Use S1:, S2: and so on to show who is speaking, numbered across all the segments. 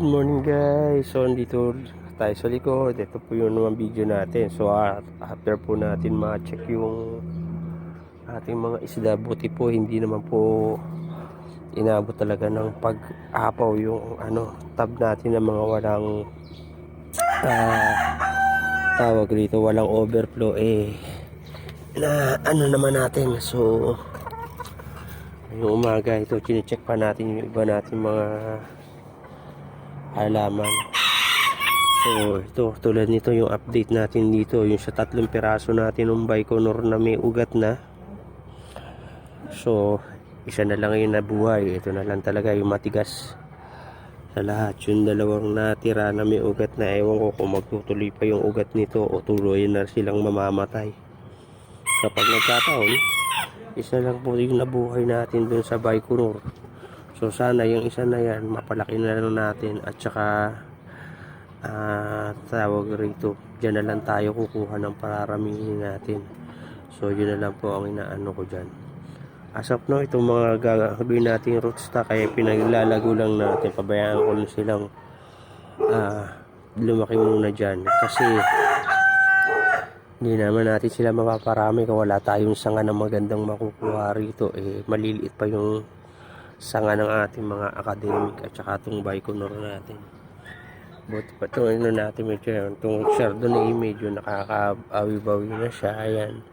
S1: Good morning guys. So andito tayo sa likod. Ito po yung naman video natin. So after po natin ma-check yung ating mga isda. Buti po hindi naman po inabot talaga ng pag-apaw yung ano tab natin ng mga walang ah, tawag dito walang overflow eh na ano naman natin so yung umaga ito chinecheck pa natin yung iba natin mga halaman. So ito tulad nito yung update natin dito yung sa tatlong piraso natin ng Baikonur na may ugat na. So isa na lang yung nabuhay. Ito na lang talaga yung matigas sa lahat. Yung dalawang natira na may ugat na ewan ko kung magtutuloy pa yung ugat nito o tuloy na silang mamamatay. Kapag nagkataon isa lang po yung nabuhay natin dun sa Baikonur so sana yung isa na yan mapalaki na lang natin at saka ah tawag rito dyan na lang tayo kukuha ng pararamihin natin. So yun na lang po ang inaano ko dyan. As of now itong mga gagawin natin rootstock kaya pinaglalago lang natin. Pabayaan ko lang silang ah lumaki muna dyan. Kasi hindi naman natin sila mapaparami kung wala tayong sanga na magandang makukuha rito. Eh maliliit pa yung sanga ng ating mga academic at saka itong Baikonur natin. Buti pa itong ano natin medyo itong Chardonnay na medyo nakakaawi-bawi na siya ayan.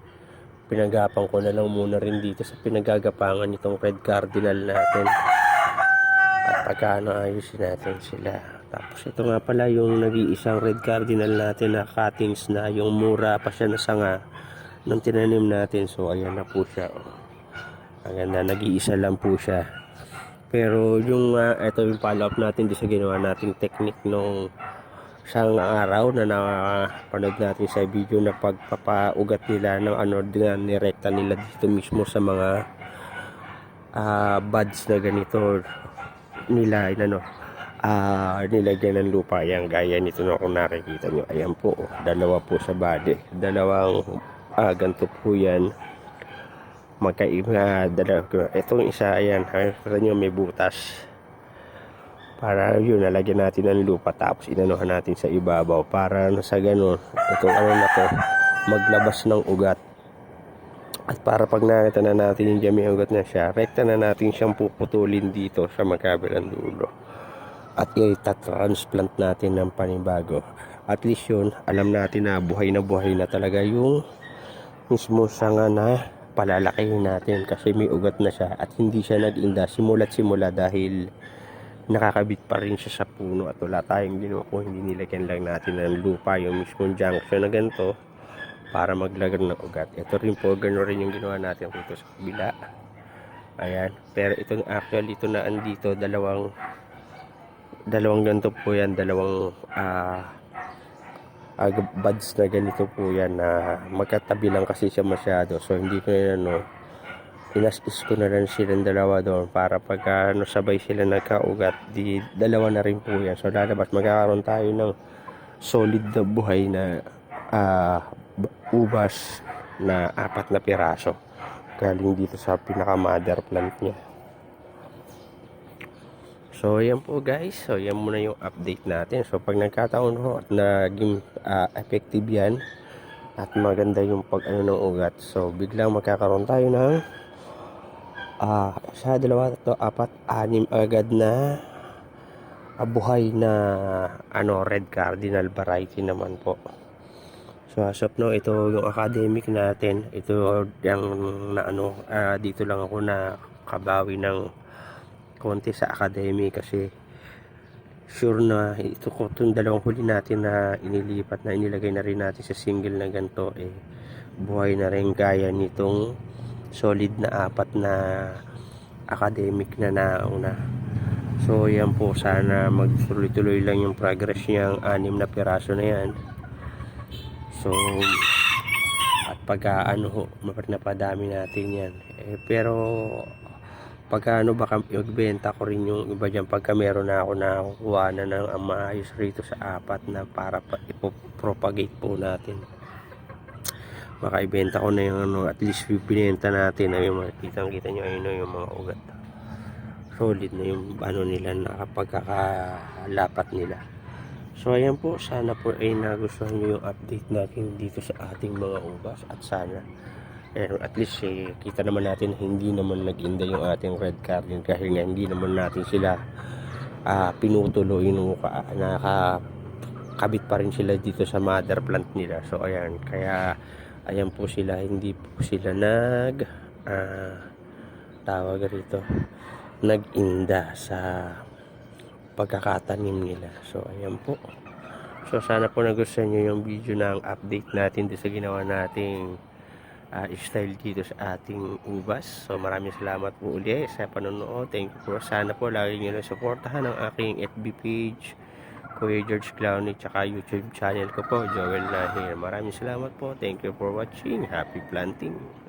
S1: Pinagapan ko na lang muna rin dito sa pinagagapangan itong red cardinal natin. At pagkano ayusin natin sila. Tapos ito nga pala yung nag-iisang red cardinal natin na cuttings na yung mura pa siya na sanga nung tinanim natin. So ayan na po siya oh. ang ganda nag-iisa lang po siya pero yung uh, ito yung follow up natin doon sa ginawa nating technique nung isang araw na napanood natin sa video na pagpapaugat nila ng ano din nirekta nila dito mismo sa mga ah, buds na ganito nila ano ah nilagyan ng lupa. Yan gaya nito na kung nakikita nyo. Ayan po dalawa po sa body. Dalawang ah, ganito po yan magkaiba dalawa itong isa ayan nakikita nyo may butas. Para yun nalagyan natin ng lupa tapos inanuhan natin sa ibabaw. Para na sa ganun itong ano na to maglabas ng ugat. At para pag nakita na natin yung may ugat na siya rekta na natin siyang puputulin dito sa magkabilang dulo. At i-transplant natin ng panibago. At least yun alam natin na buhay na buhay na talaga yung mismo sanga na palalakihin natin kasi may ugat na siya at hindi siya nag-inda simula't simula dahil nakakabit pa rin siya sa puno at wala tayong ginawa kung hindi nilagyan lang natin ng lupa yung mismong junction na ganito para maglagan ng ugat. Ito rin po gano'n rin yung ginawa natin dito sa kabila. Ayan. Pero ito actually ito na andito dalawang dalawang ganito po yan dalawang ah uh, buds na ganito po yan na magkatabi lang kasi siya masyado. So hindi ko na ano inasis ko na lang silang dalawa doon para pagka ano, sabay sila nagkaugat di dalawa na rin po yan. So lalabas magkakaroon tayo ng solid na buhay na b- ubas na apat na piraso. Galing dito sa pinaka mother plant niya So, yan po guys. So, yan muna yung update natin. So, pag nagkataon ho at naging ah, effective yan at maganda yung pag ano ng ugat. So, biglang magkakaroon tayo ng ah sa dalawa, tatlo, apat, anim agad na ah, buhay na ano red cardinal variety naman po. So, as of now, ito yung academic natin. Ito yung na ano, ah, dito lang ako na kabawi ng konti sa academy kasi sure na ito ko itong dalawang huli natin na inilipat na inilagay na rin natin sa single na ganito eh buhay na rin gaya nitong solid na apat na academic na nauna. So yan po sana magtuloy-tuloy lang yung progress niyang anim na piraso na yan. So at pag ano ho napadami natin yan. Eh, pero pagka ano baka magbenta ko rin yung iba dyan. Pagka meron na ako nakukuha na ng ang maayos rito sa apat na para pa ipopropagate po natin. Baka ibenta ko na yung ano at least binenta natin. Ay yung makikita kita nyo ayun yung mga ugat. Solid na yung ano nila na pagkakalapat nila. So ayan po, sana po ay nagustuhan nyo yung update natin dito sa ating mga ubas at sana eh, at least eh, kita naman natin na hindi naman nag-inda yung ating red carding dahil nga hindi naman natin sila ah, pinutulo yung ka, nakakabit pa rin sila dito sa mother plant nila. So ayan, kaya ayan po sila, hindi po sila nag ah, tawag rito nag-inda sa pagkakatanim nila. So, ayan po. So, sana po nagustuhan nyo yung video ng update natin dito sa ginawa nating ah, style dito sa ating ubas. So, maraming salamat po uli sa panonood. Thank you po. Sana po lagi nyo na supportahan ang aking FB page, Kuya George Clowney, tsaka YouTube channel ko po, Joel Nahir. Maraming salamat po. Thank you for watching. Happy planting.